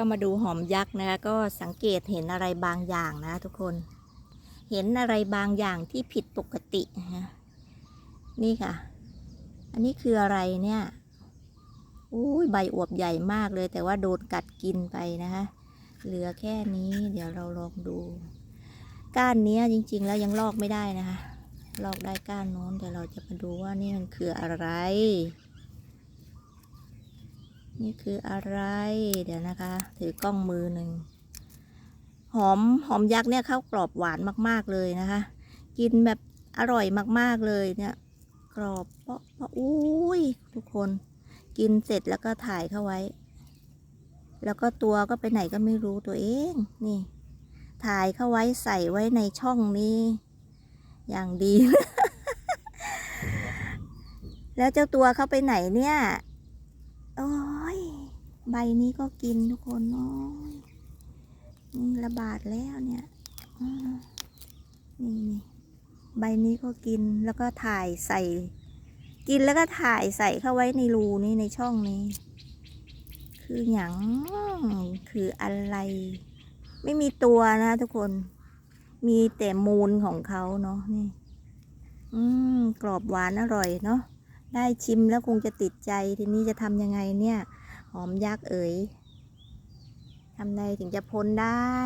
ก็มาดูหอมยักษ์นะคะก็สังเกตเห็นอะไรบางอย่างนะทุกคน เห็นอะไรบางอย่างที่ผิดปกตินะนี่ค่ะ อันนี้คืออะไรเนี่ยอุ้ยใบอวบใหญ่มากเลย แต่ว่าโดนกัดกินไปนะคะเหลือแค่นี้เดี๋ยวเราลองดู ก้านเนี้จริง ๆ แล้วยังลอกไม่ได้นะคะ ลอกได้ก้านโน้นแต่เราจะมาดูว่านี่มันคืออะไร นี่คืออะไรเดี๋ยวนะคะ ถือกล้องมือหนึ่งหอมหอมยักษ์เนี่ยเข้าวกรอบหวานมาก ๆเลยนะคะ กินแบบอร่อยมาก ๆเลยเนี่ย กรอบเปาะเปาะอุ้ยทุกคนกินเสร็จแล้วก็ถ่ายเข้าไว้ แล้วก็ตัวก็ไปไหนก็ไม่รู้ตัวเองนี่ ถ่ายเข้าไว้ใส่ไว้ในช่องนี้ อย่างดี แล้วเจ้าตัวเข้าไปไหนเนี่ย โอ้ย ใบนี้ก็กินทุกคนโอ้ยระบาดแล้วเนี่ยนี่นี่ใบนี้ก็กินแล้วก็ถ่ายใส่ กินแล้วก็ถ่ายใส่เข้าไว้ในรูนี้ในช่องนี้ คือหยังคืออะไร ไม่มีตัวนะทุกคน มีแต่มูลของเขาเนาะนี่ อืม กรอบหวานอร่อยเนาะ ได้ชิมแล้วคงจะติดใจทีนี้จะทำยังไงเนี่ย หอมยักษ์เอ๋ยทำไงถึงจะพ้นได้